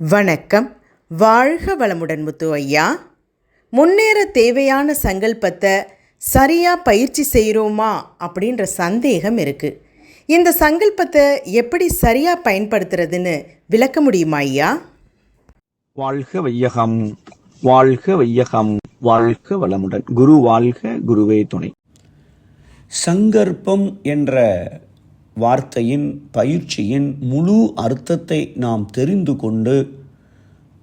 வணக்கம். வாழ்க வளமுடன் முத்து ஐயா. முன்னேற தேவையான சங்கல்பத்தை சரியாக பயிற்சி செய்கிறோமா அப்படின்ற சந்தேகம் இருக்குது இந்த சங்கல்பத்தை எப்படி சரியாக பயன்படுத்துறதுன்னு விளக்க முடியுமா ஐயா? வாழ்க வையகம் வாழ்க வையகம் வாழ்க வளமுடன். குரு வாழ்க குருவே துணை. சங்கற்பம் என்ற வார்த்தையின் பயிற்சியின் முழு அர்த்தத்தை நாம் தெரிந்து கொண்டு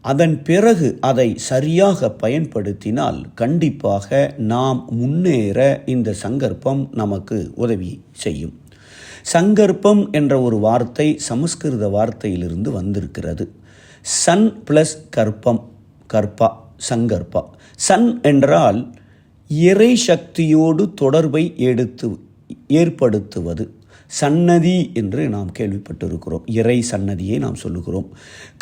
அதன் பிறகு அதை சரியாக பயன்படுத்தினால் கண்டிப்பாக நாம் முன்னேற இந்த சங்கற்பம் நமக்கு உதவி செய்யும். சங்கற்பம் என்ற ஒரு வார்த்தை சமஸ்கிருத வார்த்தையிலிருந்து வந்திருக்கிறது. சன் பிளஸ் கற்பம் கற்பா சங்கற்பா. சன் என்றால் இறை சக்தியோடு தொடர்பை எடுத்து ஏற்படுத்துவது. சன்னதி என்று நாம் கேள்விப்பட்டிருக்கிறோம். இறை சன்னதியை நாம் சொல்லுகிறோம்.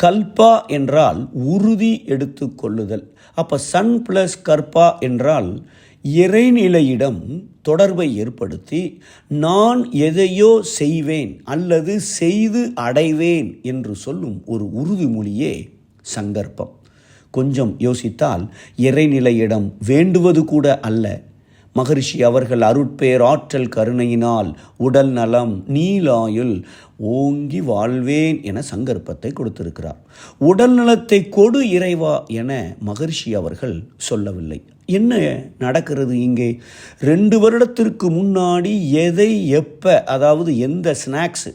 கல்பா என்றால் உறுதி எடுத்து கொள்ளுதல் அப்போ சன் ப்ளஸ் கற்பா என்றால் இறைநிலையிடம் தொடர்பை ஏற்படுத்தி நான் எதையோ செய்வேன் அல்லது செய்து அடைவேன் என்று சொல்லும் ஒரு உறுதிமொழியே சங்கற்பம். கொஞ்சம் யோசித்தால் இறைநிலையிடம் வேண்டுவது கூட அல்ல மகரிஷி அவர்கள் அருட்பேர் ஆற்றல் கருணையினால் உடல் நலம் நீலாயுள் ஓங்கி வாழ்வேன் என சங்கற்பத்தை கொடுத்திருக்கிறார். உடல் நலத்தை கொடு இறைவா என மகரிஷி அவர்கள் சொல்லவில்லை. என்ன நடக்கிறது இங்கே? ரெண்டு வருடத்திற்கு முன்னாடி எதை எப்போ அதாவது எந்த ஸ்நாக்ஸு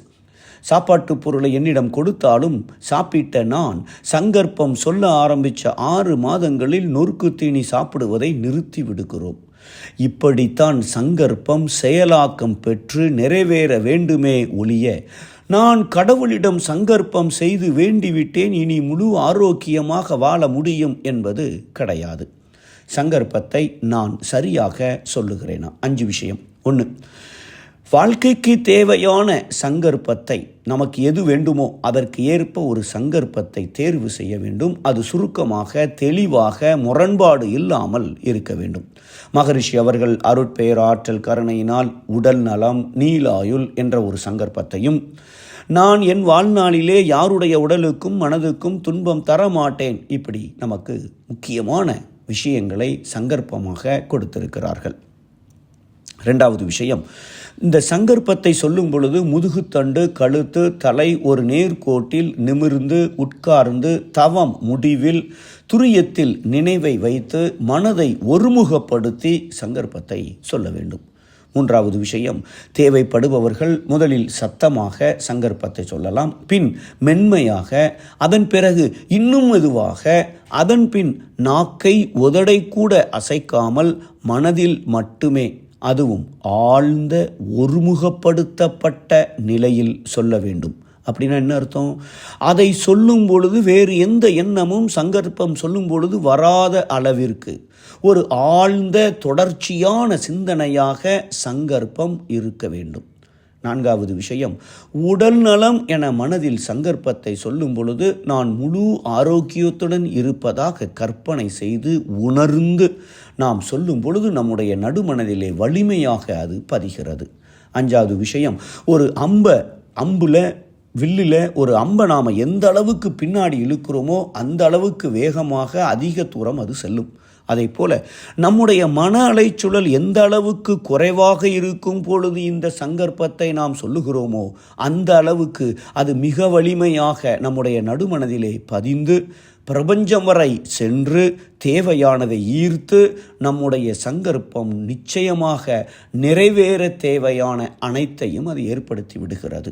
சாப்பாட்டு பொருளை என்னிடம் கொடுத்தாலும் சாப்பிட்ட நான் சங்கற்பம் சொல்ல ஆரம்பித்த ஆறு மாதங்களில் நொறுக்கு தீனி சாப்பிடுவதை நிறுத்தி விடுகிறோம். இப்படித்தான் சங்கற்பம் செயலாக்கம் பெற்று நிறைவேற வேண்டுமே ஒழிய நான் கடவுளிடம் சங்கற்பம் செய்து வேண்டிவிட்டேன் இனி முழு ஆரோக்கியமாக வாழ முடியும் என்பது கிடையாது. சங்கற்பத்தை நான் சரியாக சொல்லுகிறேனா? அஞ்சு விஷயம். ஒன்று வாழ்க்கைக்கு தேவையான சங்கற்பத்தை நமக்கு எது வேண்டுமோ அதற்கு ஏற்ப ஒரு சங்கற்பத்தை தேர்வு செய்ய வேண்டும். அது சுருக்கமாக தெளிவாக முரண்பாடு இல்லாமல் இருக்க வேண்டும். மகரிஷி அவர்கள் அருட்பெயர் ஆற்றல் கருணையினால் உடல் நலம் நீலாயுள் என்ற ஒரு சங்கற்பத்தையும் நான் என் வாழ்நாளிலே யாருடைய உடலுக்கும் மனதுக்கும் துன்பம் தர மாட்டேன் இப்படி நமக்கு முக்கியமான விஷயங்களை சங்கற்பமாக கொடுத்திருக்கிறார்கள். ரெண்டாவது விஷயம். இந்த சங்கற்பத்தை சொல்லும் பொழுது முதுகுத்தண்டு கழுத்து தலை ஒரு நேர்கோட்டில் நிமிர்ந்து உட்கார்ந்து தவம் முடிவில் துரியத்தில் நினைவை வைத்து மனதை ஒருமுகப்படுத்தி சங்கற்பத்தை சொல்ல வேண்டும். மூன்றாவது விஷயம் தேவைப்படுபவர்கள் முதலில் சத்தமாக சங்கற்பத்தை சொல்லலாம். பின் மென்மையாக அதன் பிறகு இன்னும் மெதுவாக அதன் பின் நாக்கை உதடை கூட அசைக்காமல் மனதில் மட்டுமே அதுவும் ஆழ்ந்த ஒருமுகப்படுத்தப்பட்ட நிலையில் சொல்ல வேண்டும். அப்படின்னா என்ன அர்த்தம்? அதை சொல்லும் பொழுது வேறு எந்த எண்ணமும் சங்கற்பம் சொல்லும் பொழுது வராத அளவிற்கு ஒரு ஆழ்ந்த தொடர்ச்சியான சிந்தனையாக சங்கற்பம் இருக்க வேண்டும். நான்காவது விஷயம் உடல் நலம் என மனதில் சங்கற்பத்தை சொல்லும் பொழுது நான் முழு ஆரோக்கியத்துடன் இருப்பதாக கற்பனை செய்து உணர்ந்து நாம் சொல்லும் பொழுது நம்முடைய நடுமனதிலே வலிமையாக அது பதிகிறது. அஞ்சாவது விஷயம் ஒரு அம்ப அம்புல வில்லில் ஒரு அம்பை நாம் எந்த அளவுக்கு பின்னாடி இழுக்கிறோமோ அந்த அளவுக்கு வேகமாக அதிக தூரம் அது செல்லும். அதை போல நம்முடைய மன அலைச்சுழல் எந்த அளவுக்கு குறைவாக இருக்கும் பொழுது இந்த சங்கற்பத்தை நாம் சொல்லுகிறோமோ அந்த அளவுக்கு அது மிக வலிமையாக நம்முடைய நடுமனதிலே பதிந்து பிரபஞ்சம் வரை சென்று தேவையானதை ஈர்த்து நம்முடைய சங்கற்பம் நிச்சயமாக நிறைவேற தேவையான அனைத்தையும் அது ஏற்படுத்தி விடுகிறது.